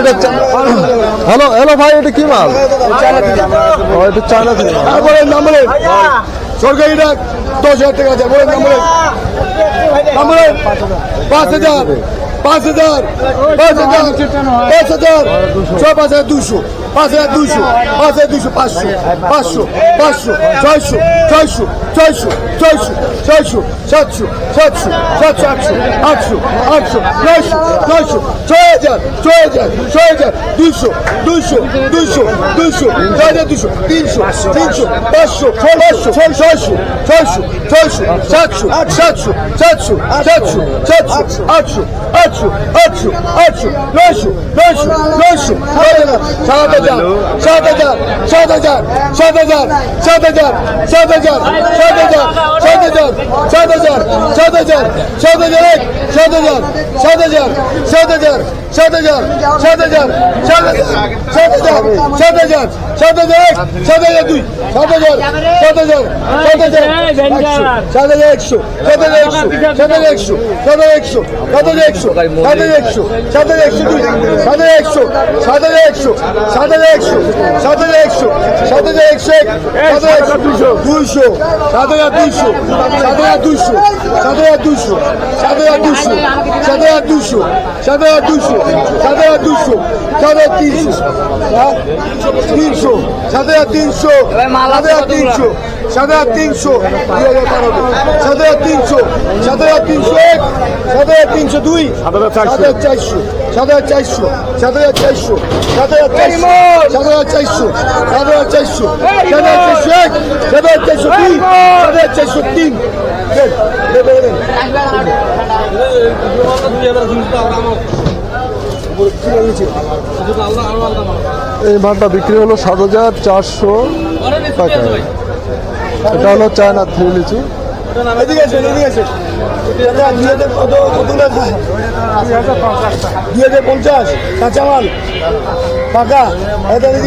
এটা hello hello ভাই এটা কি মাল? এটা চায়না থেকে মাল। তারপরে নাম্বারে সরকারি ডাক দশ হাজার টাকা আছে বলে নাম্বারে নাম্বারে পাঁচ হাজার পাঁচ হাজার পাঁচ হাজার পাঁচ হাজার ছয় পাঁচ হাজার দুশো পাঁচ হাজার দুশো পাঁচ হাজার দুশো পাঁচশো পাঁচশো পাঁচশো ছয়শো। çay şu, çay şu, çay şu, çay şu, çat şu, çat şu, çat çat şu, at şu, at şu, çay şu, çay şu, çay eder, çay eder, çay eder, düş şu, düş şu, düş şu, düş şu, çay düş şu, din şu, din şu, baş şu, baş şu, çay çay şu, çay şu, çay şu, çat şu, çat şu, çat şu, çat şu, çat şu, at şu, at şu, at şu, at şu, lan şu, lan şu, lan şu, çağdacan, çağdacan, çağdacan, çağdacan, çağdacan, çağdacan, হাজার সাত হাজার সাত হাজার সাত হাজার সাত হাজার সাত হাজার এক সাত হাজার সাত হাজার সাত হাজার সাত হাজার সাত হাজার সাত হাজার সাত হাজার সাত হাজার সাত হাজার সাত হাজার দুই সাত হাজার সাত হাজার সাত হাজার সাত হাজার একশো সাত হাজার একশো সাত হাজার একশো সাত হাজার একশো সাত হাজার একশো সাত হাজার একশো সাত হাজার একশো সাত হাজার একশো সাত হাজার একশো সাত হাজার একশো সাত হাজার একশো সাত হাজার একশো দুইশো দুইশো সাত হাজার দুইশো সাত হাজার দুইশো সাত হাজার দুইশো সাত হাজার দুইশো সাত হাজার দুইশো সাত হাজার দুইশো সাড়ে তিনশো তিনশো সাড়ে তিনশো সাড়ে তিনশো সাড়ে তিনশো দুই হাজার তেরো সাড়ে তিনশো সাড়ে তিনশো এক সাড়ে তিনশো দুই সাড়ে চারশো সাড়ে চারশো সাড়ে চারশো সাড়ে চারশো সাড়ে চারশো সাড়ে চারশো সাড়ে চারশো এক সাড়ে চারশো দুই সাড়ে চারশো তিন এই মালটা বিক্রি হলো সাত হাজার চারশো টাকা। এটা হলো চায়না থ্রি লিচু। এদিকে আসেন, এদিকে আসেন। দুই হাজার কত কত লাগবে? দুই হাজার পঞ্চাশ। কাঁচামাল। পাকা।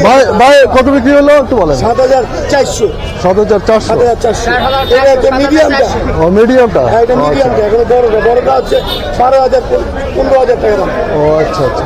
ভাই ভাই কত বিক্রি হলো একটু বলেন। সাত হাজার চারশো। সাত হাজার চারশো। সাত হাজার চারশো। এটা মিডিয়ামটা ও মিডিয়ামটা হ্যাঁ এটা মিডিয়ামটা এখানে বড়টা বড়টা হচ্ছে বারো হাজার পনেরো হাজার টাকা দাম। ও আচ্ছা আচ্ছা।